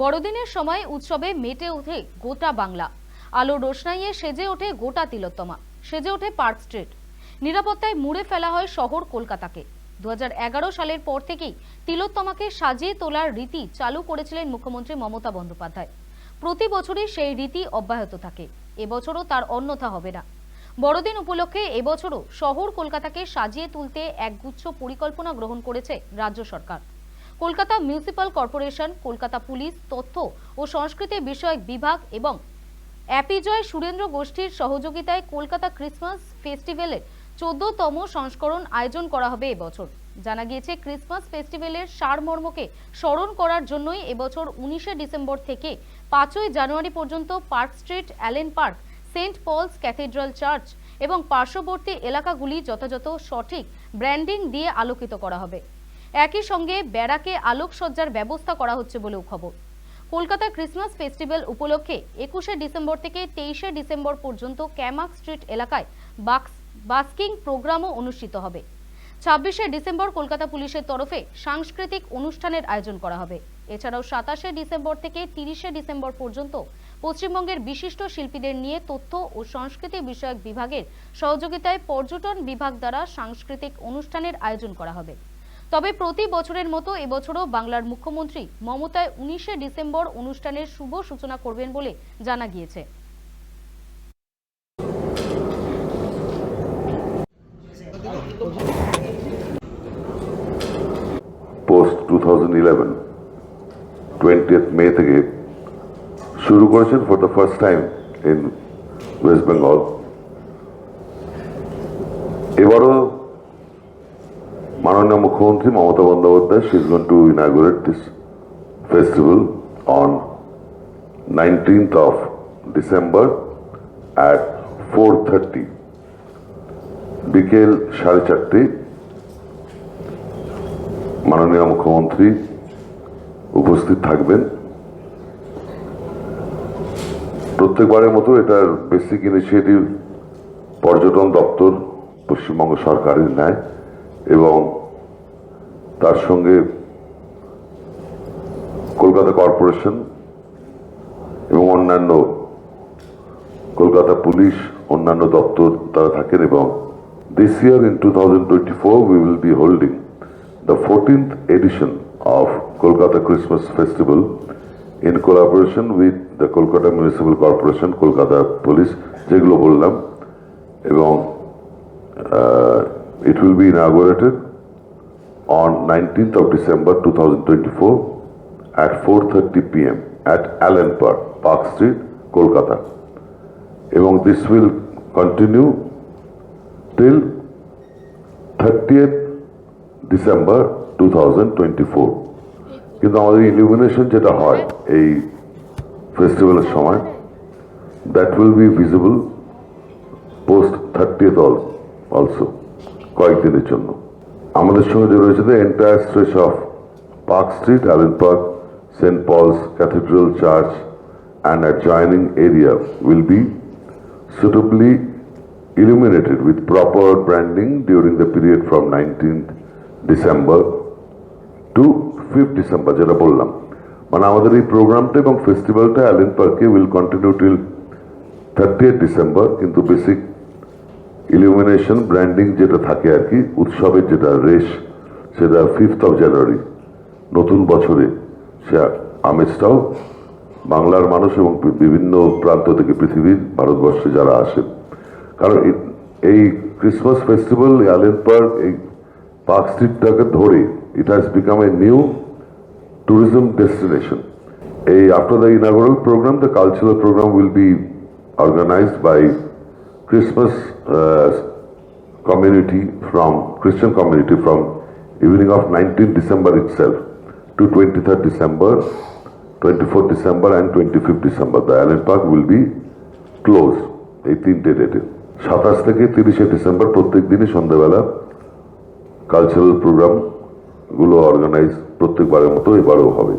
বড়দিনের সময় উৎসবে মেতে ওঠে গোটা বাংলা। আলো রোশনাইয়ে সেজে ওঠে গোটা তিলোত্তমা। সেজে ওঠে পার্ক স্ট্রিট। নিরাপত্তায় মুড়ে ফেলা হয় শহর কলকাতাকে। দু হাজার এগারো সালের পর থেকেই তিলোত্তমাকে সাজিয়ে তোলার রীতি চালু করেছিলেন মুখ্যমন্ত্রী মমতা বন্দ্যোপাধ্যায়। প্রতি বছরই সেই রীতি অব্যাহত থাকে। এবছরও তার অন্যথা হবে না। বড়দিন উপলক্ষে এবছরও শহর কলকাতাকে সাজিয়ে তুলতে একগুচ্ছ পরিকল্পনা গ্রহণ করেছে রাজ্য সরকার। Kolkata municipal corporation, Kolkata police, তথ্য ও সংস্কৃতি বিষয়ক বিভাগ এবং অ্যাপিজয় সুরেন্দ্র গোষ্ঠীর সহযোগিতায় কলকাতা ক্রিসমাস ফেস্টিভ্যালের চোদ্দতম সংস্করণ আয়োজন করা হবে এবছর। জানা গিয়েছে, ক্রিসমাস ফেস্টিভ্যালের সারমর্মকে স্মরণ করার জন্যই এবছর উনিশে ডিসেম্বর থেকে পাঁচই জানুয়ারি পর্যন্ত park street, Allen park, Saint Paul's cathedral church এবং পার্শ্ববর্তী এলাকাগুলি যথাযথ সঠিক ব্র্যান্ডিং দিয়ে আলোকিত করা হবে। একই সঙ্গে ব্যারাকে আলোকসজ্জার ব্যবস্থা করা হচ্ছে বলেও খবর। কলকাতা ক্রিসমাস ফেস্টিভ্যাল উপলক্ষে একুশে ডিসেম্বর থেকে তেইশে ডিসেম্বর পর্যন্ত ক্যামাক স্ট্রিট এলাকায় বাক্স, বাস্কিং প্রোগ্রামও অনুষ্ঠিত হবে। ছাব্বিশে ডিসেম্বর কলকাতা পুলিশের তরফে সাংস্কৃতিক অনুষ্ঠানের আয়োজন করা হবে। এছাড়াও সাতাশে ডিসেম্বর থেকে তিরিশে ডিসেম্বর পর্যন্ত পশ্চিমবঙ্গের বিশিষ্ট শিল্পীদের নিয়ে তথ্য ও সংস্কৃতি বিষয়ক বিভাগের সহযোগিতায় পর্যটন বিভাগ দ্বারা সাংস্কৃতিক অনুষ্ঠানের আয়োজন করা হবে। তবে প্রতি বছরের মতো এবছরও বাংলার মুখ্যমন্ত্রী মমতায় উনিশে ডিসেম্বর অনুষ্ঠানের শুভ সূচনা করবেন বলে জানা গিয়েছে। Post two thousand eleven May থেকে শুরু করেছেন for the first time in West Bengal এবারও মাননীয় মুখ্যমন্ত্রী Mamata Bandyopadhyay she is gone to inaugurate this festival on nineteenth of December at four thirty বিকেল সাড়ে চারটে। মাননীয় মুখ্যমন্ত্রী উপস্থিত থাকবেন। প্রত্যেকবারের মতো এটার বেসিক ইনিশিয়েটিভ পর্যটন দপ্তর, পশ্চিমবঙ্গ সরকারের নেয় এবং তার সঙ্গে কলকাতা কর্পোরেশন এবং অন্যান্য কলকাতা পুলিশ, অন্যান্য দপ্তর তারা থাকেন এবং this year in two thousand twenty four we will be holding the fourteenth edition of Kolkata Christmas festival in collaboration with the Kolkata Municipal Corporation Kolkata police যেগুলো বললাম এবং it will be inaugurated on 19th of December 2024 at 4:30 p.m. at Allen Park, Park Street, Kolkata. এবং this will continue till 30th December too কিন্তু আমাদের illumination যেটা হয় এই ফেস্টিভ্যালের সময় that will be visible post thirtieth also কয়েকদিনের জন্য। আমাদের সঙ্গে যে রয়েছে the entire stretch of Park Street Allen Park Saint Paul's Cathedral church and adjoining area will be suitably illuminated with proper branding during the period from 19th December to fifth December যেটা বললাম। মানে আমাদের এই প্রোগ্রামটা এবং ফেস্টিভ্যালটা Allen পার্কে will continue till thirty December কিন্তু বেসিক ইলুমিনেশন ব্র্যান্ডিং যেটা থাকে আর কি উৎসবের যেটা রেশ সেটা ফিফথ অফ জানুয়ারি নতুন বছরে সে আমেজটাও বাংলার মানুষ এবং বিভিন্ন প্রান্ত থেকে পৃথিবীর ভারতবর্ষে যারা আসেন কারণ এই- এই ক্রিসমাস ফেস্টিভ্যাল অ্যালেন পার্ক এই পার্ক স্ট্রিটটাকে ধরে it has become a new tourism destination. A, after the inaugural program, the cultural program will be organized by Christmas uh, community from Christian community from evening of 19th December itself to 23rd December, 24th December and 25th December. The Allen Park will be closed এই তিনটে ডেটে সাতাশ থেকে তিরিশে December প্রত্যেক দিনই সন্ধ্যাবেলা cultural প্রোগ্রামগুলো অর্গানাইজ প্রত্যেকবারের মতো এবারেও হবে